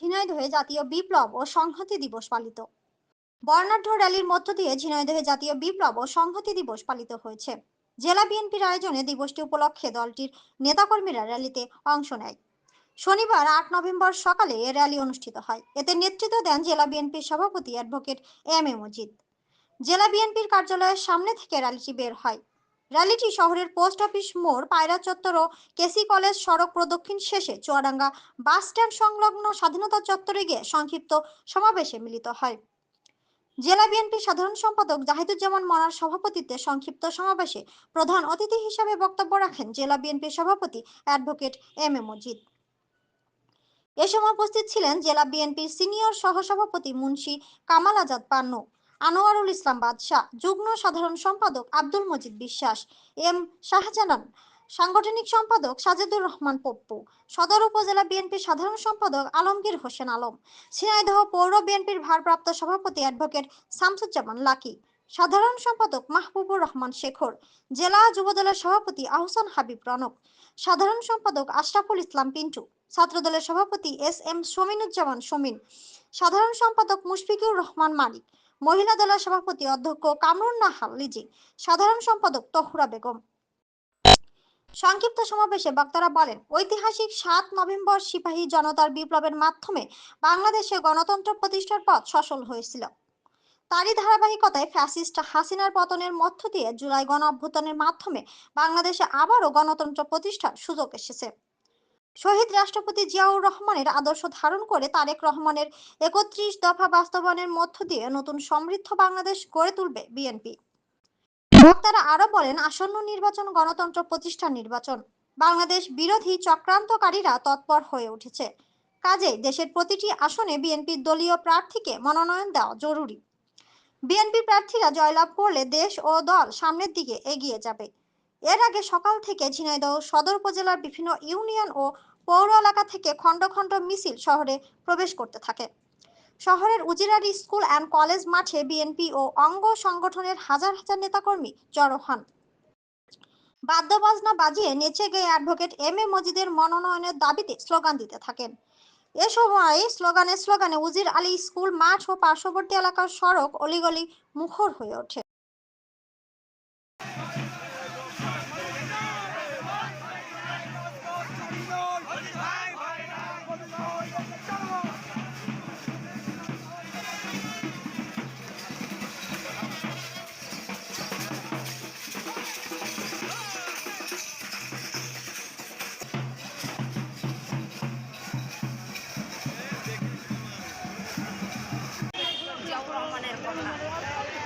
ঝিনাইদহে জাতীয় বিপ্লব ও সংহতি দিবস পালিত। বর্ণাঢ্য র্যালির মধ্য দিয়ে ঝিনাইদহে জাতীয় বিপ্লব ও সংহতি দিবস পালিত হয়েছে। জেলা বিএনপির আয়োজনে দিবসটি উপলক্ষে দলটির নেতাকর্মীরা র্যালিতে অংশ নেয়। শনিবার আট নভেম্বর সকালে এ র্যালি অনুষ্ঠিত হয়। এতে নেতৃত্ব দেন জেলা বিএনপির সভাপতি অ্যাডভোকেট এম এ মজিদ। জেলা বিএনপির কার্যালয়ের সামনে থেকে র্যালিটি বের হয়। র্যালিটি শহরের পোস্ট অফিস মোড়, পায়রা চত্বর ও কেসি কলেজ সড়ক প্রদক্ষিণ শেষে চুয়াডাঙ্গা বাস স্ট্যান্ড সংলগ্ন স্বাধীনতা চত্বরে গিয়ে সংক্ষিপ্ত সমাবেশে মিলিত হয়। জেলা বিএনপি সাধারণ সম্পাদক জাহিদুজ্জামান মনার সভাপতিত্বে সংক্ষিপ্ত সমাবেশে প্রধান অতিথি হিসাবে বক্তব্য রাখেন জেলা বিএনপির সভাপতি অ্যাডভোকেট এম এ মজিদ। এ সময় উপস্থিত ছিলেন জেলা বিএনপির সিনিয়র সহসভাপতি মুন্সি কামাল আজাদ পান্নু। আনোয়ারুল ইসলাম বাদশাহ, যুগ্ম সাধারণ সম্পাদক আব্দুল মজিদ বিশ্বাস, এম শাহজালাল, সাংগঠনিক সম্পাদক সাজেদুর রহমান পপ্পু, সদর উপজেলা বিএনপির সাধারণ সম্পাদক আলমগীর হোসেন আলম ঝিনাইদহ পৌর বিএনপির ভারপ্রাপ্ত সভাপতি অ্যাডভোকেট শামসুজ্জামান লাকি, সাধারণ সম্পাদক মাহবুবুর রহমান শেখর, জেলা যুবদলের সভাপতি আহসান হাবিব রনক, সাধারণ সম্পাদক আশরাফুল ইসলাম পিন্টু, ছাত্রদলের সভাপতি এস এম সমিনুজ্জামান সমিন, সাধারণ সম্পাদক মুশফিকুর রহমান মালিক মহিলা দলের সভাপতি অধ্যক্ষ কামরুন নাহাল লিজি। সাধারণ সম্পাদক তহুরা বেগম। সংক্ষিপ্ত সমাবেশে বক্তারা বলেন, ঐতিহাসিক সাত নভেম্বর সিপাহী জনতার বিপ্লবের মাধ্যমে বাংলাদেশে গণতন্ত্র প্রতিষ্ঠার পথ সফল হয়েছিল। তারই ধারাবাহিকতায় ফ্যাসিস্ট হাসিনার পতনের মধ্য দিয়ে জুলাই গণ অভ্যুত্থানের মাধ্যমে বাংলাদেশে আবারও গণতন্ত্র প্রতিষ্ঠার সুযোগ এসেছে। শহীদ রাষ্ট্রপতি জিয়াউর রহমানের আদর্শ ধারণ করে তারেক রহমানের একত্রিশ দফা বাস্তবায়নের মধ্য দিয়ে নতুন সমৃদ্ধ বাংলাদেশ গড়ে তুলবে বিএনপি। বক্তারা আরও বলেন, আসন্ন নির্বাচন গণতন্ত্র প্রতিষ্ঠান নির্বাচন। বাংলাদেশ বিরোধী চক্রান্তকারীরা তৎপর হয়ে উঠেছে। কাজে দেশের প্রতিটি আসনে বিএনপির দলীয় প্রার্থীকে মনোনয়ন দেওয়া জরুরি। বিএনপি প্রার্থীরা জয়লাভ করলে দেশ ও দল সামনের দিকে এগিয়ে যাবে। এর আগে সকাল থেকে ঝিনাইদহ সদর উপজেলার বিভিন্ন ইউনিয়ন ও পৌর এলাকা থেকে খণ্ড খণ্ড মিছিল শহরে প্রবেশ করতে থাকে। শহরের উজিরার স্কুল অ্যান্ড কলেজ মাঠে বিএনপি ও অঙ্গ সংগঠনের হাজার হাজার নেতাকর্মী জড়ো হন। বাদ্যবাজনা বাজিয়ে নেচে গিয়ে অ্যাডভোকেট এম এ মজিদের মনোনয়নের দাবিতে স্লোগান দিতে থাকেন। এ সময় স্লোগানে স্লোগানে উজির আলী স্কুল মাঠ ও পার্শ্ববর্তী এলাকার সড়ক অলিগলি মুখর হয়ে ওঠে।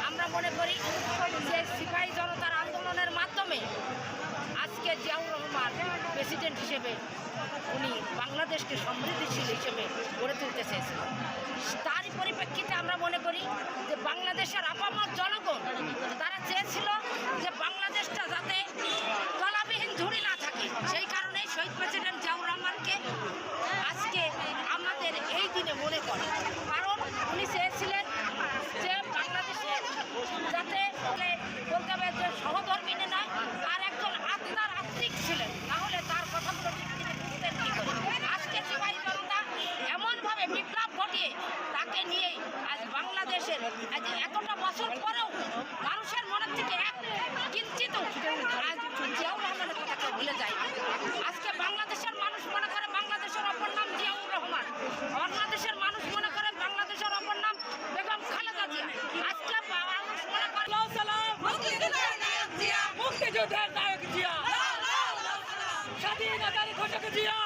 আমরা মনে করি যে সিপাহী জনতার আন্দোলনের মাধ্যমে আজকে জিয়াউর রহমান প্রেসিডেন্ট হিসেবে উনি বাংলাদেশকে সমৃদ্ধিশীল হিসেবে গড়ে তুলতে চেয়েছিলেন। তারই পরিপ্রেক্ষিতে আমরা মনে করি যে বাংলাদেশের আপামর জনগণ তারা চেয়েছিল যে বাংলাদেশটা যাতে তলাবিহীন ঝুড়ি না থাকে সেই কারণেই শহীদ প্রেসিডেন্ট জিয়াউর রহমানকে আজকে আমাদের এই দিনে মনে করে কারণ উনি চেয়েছিলেন যে বাংলাদেশে যাতে বলে বলতে হবে যে সহধর্মিনী নয় আর একজন আত্মার আত্মিক ছিলেন তাহলে তার কথাগুলো ঠিক তিনি বুঝতেন কি করে আজকে সিপাহী জনতা এমনভাবে বিপ্লব ঘটিয়ে তাকে নিয়ে আজ বাংলাদেশের আজ এতটা বছর পরেও মানুষের মনের থেকে এক কিঞ্চিত আজ জিয়াউর রহমানের কথা কেউ ভুলে যায় আজকে বাংলাদেশের মানুষ মনে করে বাংলাদেশের অপর নাম জিয়াউর রহমান। বাংলাদেশের মানুষ মনে করে বাংলাদেশের অপর নাম বেগম খালেদা জিয়া। আজকে মানুষ মনে করে মুক্তিযুদ্ধের নায়ক জিয়া। স্বাধীনতার ঘোষক জিয়া।